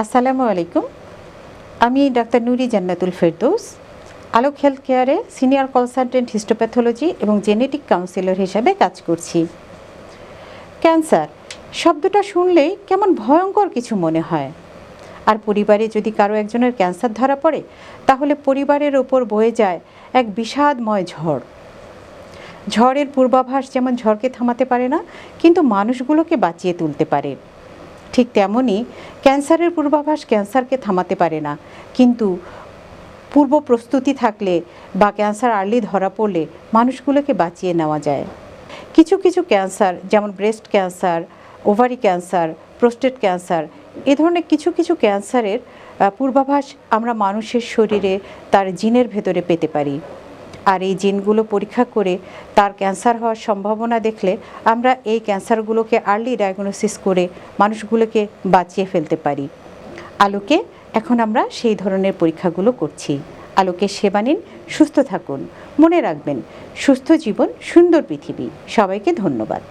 আসসালামু আলাইকুম। আমি ডাক্তার নুরি জান্নাতুল ফেরদৌস, আলোক হেলথ কেয়ারে সিনিয়র কনসালটেন্ট হিস্টোপ্যাথোলজি এবং জেনেটিক কাউন্সিলর হিসাবে কাজ করছি। ক্যান্সার শব্দটা শুনলেই কেমন ভয়ঙ্কর কিছু মনে হয়। আর পরিবারে যদি কারও একজনের ক্যান্সার ধরা পড়ে, তাহলে পরিবারের ওপর বয়ে যায় এক বিষাদময় ঝড়। ঝড়ের পূর্বাভাস যেমন ঝড়কে থামাতে পারে না, কিন্তু মানুষগুলোকে বাঁচিয়ে তুলতে পারে। ঠিক তেমনই ক্যান্সারের পূর্বাভাস ক্যান্সারকে থামাতে পারে না। কিন্তু পূর্ব প্রস্তুতি থাকলে বা ক্যান্সার আর্লি ধরা পড়লে মানুষগুলোকে বাঁচিয়ে নেওয়া যায়। কিছু কিছু ক্যান্সার যেমন breast cancer, ovary cancer, prostate cancer, এ ধরনের কিছু কিছু ক্যান্সারের পূর্বাভাস আমরা মানুষের শরীরে, তার জিনের ভেতরে পেতে পারি। আর এই জিনগুলো পরীক্ষা করে তার ক্যান্সার হওয়ার সম্ভাবনা দেখলে আমরা এই ক্যান্সারগুলোকে আর্লি ডায়াগনোসিস করে মানুষগুলোকে বাঁচিয়ে ফেলতে পারি। আলোকে এখন আমরা সেই ধরনের পরীক্ষাগুলো করছি। আলোকে সেবা নিন, সুস্থ থাকুন। মনে রাখবেন, সুস্থ জীবন সুন্দর পৃথিবী। সবাইকে ধন্যবাদ।